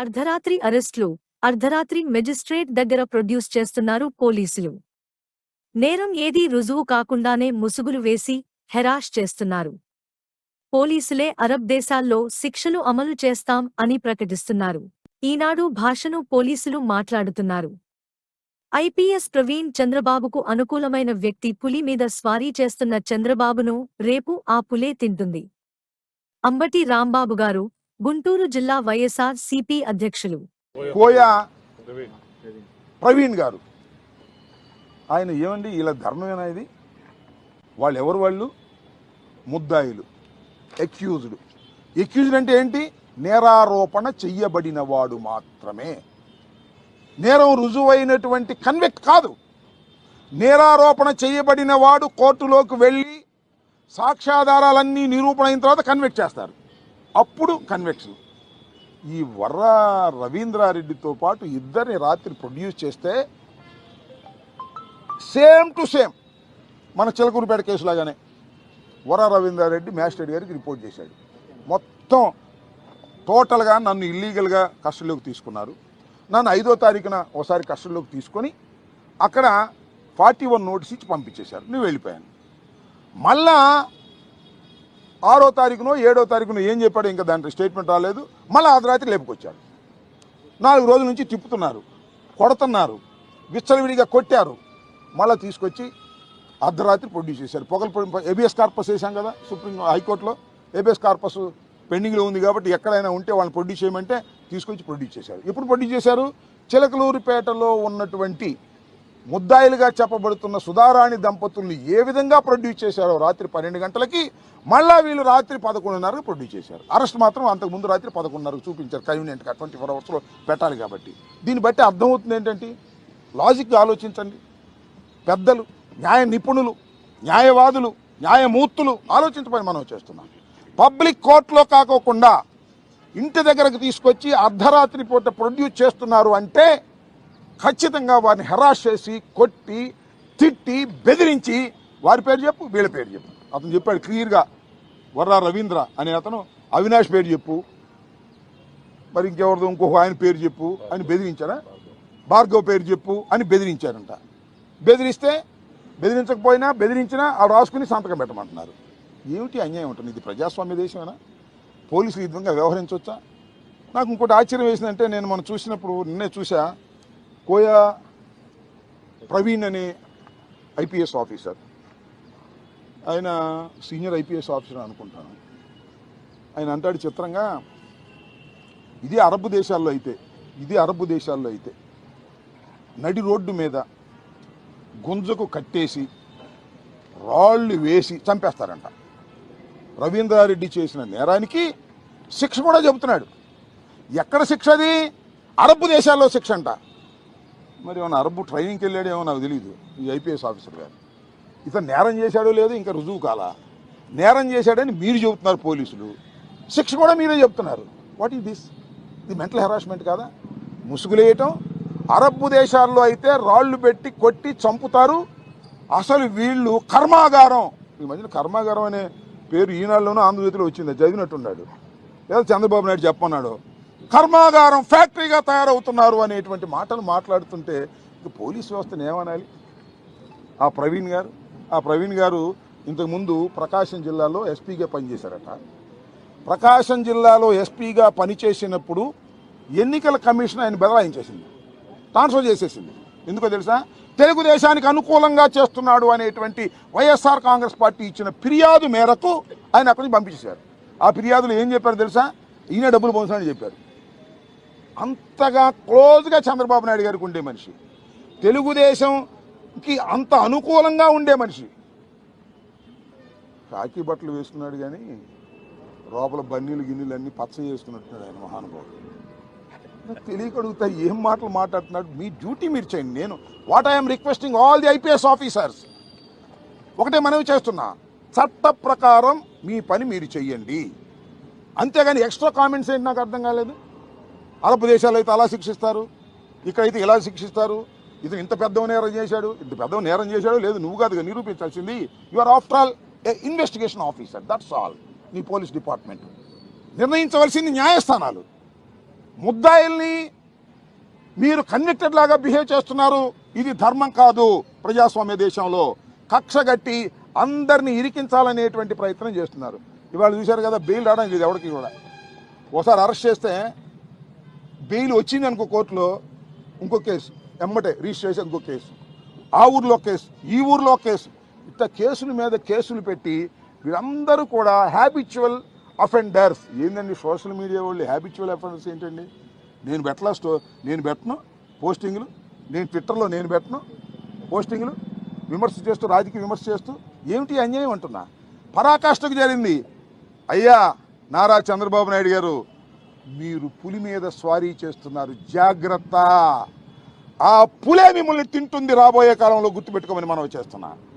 అర్ధరాత్రి అరెస్టులు అర్ధరాత్రి మెజిస్ట్రేట్ దగ్గర ప్రొడ్యూస్ చేస్తున్నారు పోలీసులు. నేరం ఏదీ రుజువు కాకుండానే ముసుగులు వేసి హెరాష్ చేస్తున్నారు. పోలీసులే అరబ్ దేశాల్లో శిక్షలు అమలు చేస్తాం అని ప్రకటిస్తున్నారు. ఈనాడు భాషను పోలీసులు మాట్లాడుతున్నారు. ఐపీఎస్ ప్రవీణ్ చంద్రబాబుకు అనుకూలమైన వ్యక్తి పులి మీద స్వారీ చేస్తున్న చంద్రబాబును రేపు ఆ పులే తింటుంది. అంబటి రాంబాబు గారు గుంటూరు జిల్లా వైఎస్ఆర్ సిపి అధ్యక్షులు. కోయా ప్రవీణ్ గారు. ఆయన ఏమండి? ఇలా ధర్మమేనా ఇది? వాళ్ళు ఎవరు వాళ్ళు? ముద్దాయిలు ఎక్యూజ్డ్ ఎక్యూజ్డ్ అంటే ఏంటి? నేరారోపణ చెయ్యబడిన వాడు మాత్రమే. నేరం రుజువైనటువంటి కన్విక్ట్ కాదు. నేరారోపణ చేయబడిన వాడు కోర్టులోకి వెళ్ళి సాక్ష్యాధారాలన్నీ నిరూపణ అయిన తర్వాత కన్విక్ట్ చేస్తారు. అప్పుడు కన్వెక్షన్ ఈ వర్ర రవీంద్రారెడ్డితో పాటు ఇద్దరిని రాత్రి ప్రొడ్యూస్ చేస్తే సేమ్ టు సేమ్ మన చిలకూరుపేట కేసులాగానే వర రవీంద్రారెడ్డి మ్యాజిస్ట్రేట్ గారికి రిపోర్ట్ చేశాడు. మొత్తం టోటల్గా నన్ను ఇల్లీగల్గా కస్టడీలోకి తీసుకున్నారు. నన్ను ఐదో తారీఖున ఒకసారి కస్టడీలోకి తీసుకొని అక్కడ ఫార్టీ వన్ నోటీస్ ఇచ్చి పంపించేశారు. నేను వెళ్ళిపోయాను. మళ్ళా ఆరో తారీఖునో ఏడో తారీఖునో ఏం చెప్పాడు ఇంకా దాంట్లో స్టేట్మెంట్ రాలేదు. మళ్ళీ అర్ధరాత్రి లేపుకొచ్చాడు. నాలుగు రోజుల నుంచి తిప్పుతున్నారు కొడుతున్నారు విచ్చలవిడిగా కొట్టారు. మళ్ళీ తీసుకొచ్చి అర్ధరాత్రి ప్రొడ్యూస్ చేశారు. పొగలు ఏబిఎస్ కార్పస్ వేసాం కదా సుప్రీం హైకోర్టులో. ఏబిఎస్ కార్పస్ పెండింగ్లో ఉంది కాబట్టి ఎక్కడైనా ఉంటే వాళ్ళని ప్రొడ్యూస్ చేయమంటే తీసుకొచ్చి ప్రొడ్యూస్ చేశారు. ఎప్పుడు ప్రొడ్యూస్ చేశారు? చిలకలూరిపేటలో ఉన్నటువంటి ముద్దాయిలుగా చెప్పబడుతున్న సుధారాణి దంపతుల్ని ఏ విధంగా ప్రొడ్యూస్ చేశారో రాత్రి పన్నెండు గంటలకి మళ్ళా వీళ్ళు రాత్రి పదకొండున్నరకు ప్రొడ్యూస్ చేశారు. అరెస్ట్ మాత్రం అంతకు ముందు రాత్రి పదకొండున్నరకు చూపించారు. కన్వీనియంట్గా ట్వంటీ ఫోర్ అవర్స్లో పెట్టాలి కాబట్టి. దీన్ని బట్టి అర్థమవుతుంది ఏంటంటే లాజిక్గా ఆలోచించండి. పెద్దలు న్యాయ నిపుణులు న్యాయవాదులు న్యాయమూర్తులు ఆలోచించమని మనం చేస్తున్నాం. పబ్లిక్ కోర్టులో కాకోకుండా ఇంటి దగ్గరకు తీసుకొచ్చి అర్ధరాత్రి పూట ప్రొడ్యూస్ చేస్తున్నారు అంటే ఖచ్చితంగా వారిని హెరాస్ చేసి కొట్టి తిట్టి బెదిరించి వారి పేరు చెప్పు వీళ్ళ పేరు చెప్పు. అతను చెప్పాడు క్లియర్గా వర్రా రవీంద్ర అనే అతను అవినాష్ పేరు చెప్పు. మరి ఇంకెవరిదో ఇంకొక ఆయన పేరు చెప్పు అని బెదిరించారా భార్గవ్ పేరు చెప్పు అని బెదిరించారంట బెదిరిస్తే బెదిరించకపోయినా బెదిరించినా ఆ రాసుకుని సంతకం పెట్టమంటున్నారు. ఏమిటి అన్యాయం ఉంటుంది ఇది ప్రజాస్వామ్య దేశమేనా? పోలీసులు ఈ విధంగా వ్యవహరించవచ్చా? నాకు ఇంకోటి ఆశ్చర్యం వేసిందంటే నేను మనం చూసినప్పుడు నిన్నే చూసా కోయా ప్రవీణ్ అనే ఐపీఎస్ ఆఫీసర్. ఆయన సీనియర్ ఐపీఎస్ ఆఫీసర్ అనుకుంటాను. ఆయన అంటాడు చిత్రంగా ఇది అరబ్ దేశాల్లో అయితే ఇది అరబ్ దేశాల్లో అయితే నడి రోడ్డు మీద గుంజకు కట్టేసి రాళ్ళు వేసి చంపేస్తారంట. రవీంద్రారెడ్డి చేసిన నేరానికి శిక్ష కూడా చెబుతున్నాడు. ఎక్కడ శిక్ష అది? అరబ్ దేశాల్లో శిక్ష అంట. మరి ఏమైనా అరబ్బు ట్రైనింగ్కి వెళ్ళాడేమో నాకు తెలియదు ఈ ఐపీఎస్ ఆఫీసర్ గారు. ఇతను నేరం చేశాడో లేదో ఇంకా రుజువు కాలా. నేరం చేశాడని మీరు చెబుతున్నారు పోలీసులు. శిక్ష కూడా మీరే చెప్తున్నారు వాట్ ఈస్ దిస్ ఇది మెంటల్ హెరాస్మెంట్ కాదా? ముసుగులేయటం అరబ్బు దేశాల్లో అయితే రాళ్ళు పెట్టి కొట్టి చంపుతారు. అసలు వీళ్ళు కర్మాగారం. ఈ మధ్యన కర్మాగారం అనే పేరు ఈనాడులోనూ ఆంధ్రజ్యోతిలో వచ్చింది చదివినట్టున్నాడు లేదా చంద్రబాబు నాయుడు చెప్పన్నాడు కర్మాగారం ఫ్యాక్టరీగా తయారవుతున్నారు అనేటువంటి మాటలు మాట్లాడుతుంటే ఇక పోలీస్ వ్యవస్థను ఏమనాలి? ఆ ప్రవీణ్ గారు? ఆ ప్రవీణ్ గారు ఇంతకుముందు ప్రకాశం జిల్లాలో ఎస్పీగా పనిచేశారట. ప్రకాశం జిల్లాలో ఎస్పీగా పనిచేసినప్పుడు ఎన్నికల కమిషన్ ఆయన బదలాయించేసింది. ట్రాన్స్ఫర్ చేసేసింది. ఎందుకో తెలుసా? తెలుగుదేశానికి అనుకూలంగా చేస్తున్నాడు అనేటువంటి వైఎస్ఆర్ కాంగ్రెస్ పార్టీ ఇచ్చిన ఫిర్యాదు మేరకు ఆయన అక్కడి నుంచి పంపించేశారు. ఆ ఫిర్యాదులు ఏం చెప్పారు తెలుసా? ఈయన డబ్బులు పొందుతానని చెప్పారు. అంతగా క్లోజ్గా చంద్రబాబు నాయుడు గారికి ఉండే మనిషి. తెలుగుదేశంకి అంత అనుకూలంగా ఉండే మనిషి. కాకి బట్టలు వేసుకున్నాడు కానీ లోపల బన్నీలు గిన్నెలు అన్నీ పచ్చ చేసుకున్నట్టున్నాడు ఆయన మహానుభావుడు. నాకు తెలియక ఏం మాటలు మాట్లాడుతున్నాడు? మీ డ్యూటీ మీరు చేయండి. నేను what I'm requesting all the IPS officers ఒకటే మనవి చేస్తున్నా చట్ట ప్రకారం మీ పని మీరు చెయ్యండి. అంతేగాని ఎక్స్ట్రా కామెంట్స్ ఏంటి నాకు అర్థం కాలేదు? అరబ్ దేశాలు అయితే అలా శిక్షిస్తారు. ఇక్కడైతే ఇలా శిక్షిస్తారు. ఇతను ఇంత పెద్ద నేరం చేశాడు ఇంత పెద్ద నేరం చేశాడు లేదు నువ్వు కాదుగా నిరూపించాల్సింది. You are after all a investigation officer that's all నీ పోలీస్ డిపార్ట్మెంట్. నిర్ణయించవలసింది న్యాయస్థానాలు. ముద్దాయిల్ని మీరు కన్విక్టెడ్ లాగా బిహేవ్ చేస్తున్నారు ఇది ధర్మం కాదు ప్రజాస్వామ్య దేశంలో. కక్షగట్టి అందరినీ ఇరికించాలనేటువంటి ప్రయత్నం చేస్తున్నారు. ఇవాళ చూశారు కదా బెయిల్ రావడం ఇది ఎవరికి కూడా. ఒకసారి అరెస్ట్ చేస్తే బెయిల్ వచ్చింది అనుకో కోర్టులో ఇంకో కేసు ఎమ్మటే రిజిస్ట్రేషన్ ఇంకో కేసు. ఆ ఊర్లో కేసు ఈ ఊర్లో కేసు. ఇట్లా కేసుల మీద కేసులు పెట్టి వీళ్ళందరూ కూడా హ్యాబిచువల్ అఫెండర్స్ ఏందండి సోషల్ మీడియా వాళ్ళు హ్యాబిచువల్ అఫెండర్స్ ఏంటండి? నేను పెట్టలా స్టో నేను పెట్టను పోస్టింగ్లు నేను ట్విట్టర్లో నేను పెట్టను పోస్టింగ్లు విమర్శ చేస్తూ రాజకీయ విమర్శ చేస్తూ. ఏమిటి అన్యాయం అంటున్నా? పరాకాష్ఠకు జరిగింది. అయ్యా నారా చంద్రబాబు నాయుడు గారు మీరు పులి మీద స్వారీ చేస్తున్నారు. జాగ్రత్త. ఆ పులే మిమ్మల్ని తింటుంది రాబోయే కాలంలో గుర్తుపెట్టుకోమని మనం చేస్తున్నాను